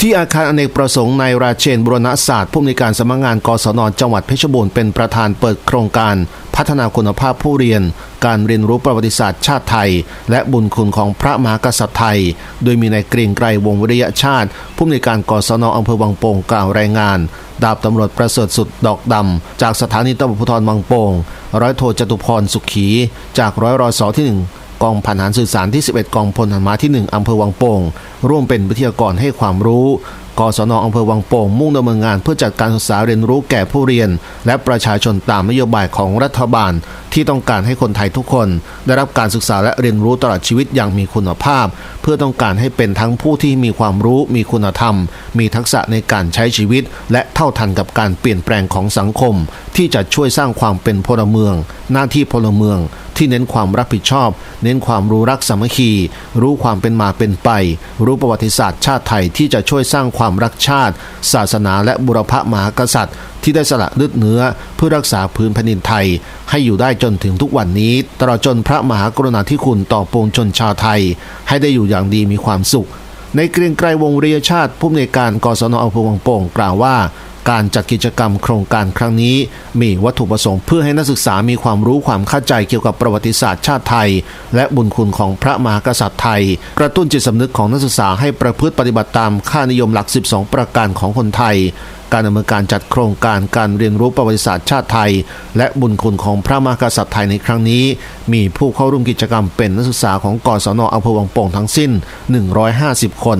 ที่อาคารอเนกประสงค์ในราเชนบุรณศาสตร์ผู้อำนวยการสำนักงานกศนจังหวัดเพชรบูรณ์เป็นประธานเปิดโครงการ พัฒนาคุณภาพผู้เรียน การเรียนรู้ประวัติศาสตร์ชาติไทย และบุญคุณของพระมหากษัตริย์ไทย โดยมีนายเกรียงไกรวงวิริยชาติ ผู้อำนวยการกศนอำเภอวังโป่งกล่าวรายงาน ดาบตำรวจประเสริฐสุดดอกดำจากสถานีตำรวจภูธรวังโป่งร้อยโทจตุพรสุขี จากร้อยรอสอที่หนึ่ง กองพันหารสื่อสารที่ 11 กองพลหารมาที่ 1 อำเภอวังโป่ง ร่วมเป็นวิทยากรให้ความรู้ กศนอำเภอวังโป่ง มุ่งดำเนินงานเพื่อจัดการศึกษาเรียนรู้แก่ผู้เรียน และประชาชนตามนโยบายของรัฐบาลที่ต้องการให้คนไทยทุกคน ได้รับการศึกษาและเรียนรู้ตลอดชีวิตอย่างมีคุณภาพ เพื่อต้องการให้เป็นทั้งผู้ที่มีความรู้ มีคุณธรรม มีทักษะในการใช้ชีวิต และเท่าทันกับการเปลี่ยนแปลงของสังคม ที่จะช่วยสร้างความเป็นพลเมือง หน้าที่พลเมือง ที่เน้นความรับผิดชอบ เน้นความรู้รักสามัคคี รู้ความเป็นมาเป็นไป รู้ประวัติศาสตร์ชาติไทยที่จะช่วยสร้างความรักชาติ ศาสนาและบุรพมหากษัตริย์ที่ได้สละเลือดเนื้อเพื่อรักษาพื้นแผ่นดินไทย ให้อยู่ได้จนถึงทุกวันนี้ ตลอดจนพระมหากรุณาธิคุณต่อปวงชนชาวไทย ให้ได้อยู่อย่างดีมีความสุข ในเกรียงไกรวงเรียชาติผู้อำนวยการกศนอำเภอวังโป่งกล่าวว่า การจัดกิจกรรมโครงการครั้งนี้ มีวัตถุประสงค์เพื่อให้นักศึกษามีความรู้ความเข้าใจเกี่ยวกับประวัติศาสตร์ชาติไทย และบุญคุณของพระมหากษัตริย์ไทย กระตุ้นจิตสำนึกของนักศึกษาให้ประพฤติปฏิบัติตามค่านิยมหลัก 12 ประการของคนไทย การดำเนินการจัดโครงการการเรียนรู้ประวัติศาสตร์ชาติไทย และบุญคุณของพระมหากษัตริย์ไทยในครั้งนี้ มีผู้เข้าร่วมกิจกรรมเป็นนักศึกษาของกศนอำเภอวังโป่งทั้งสิ้น 150 คน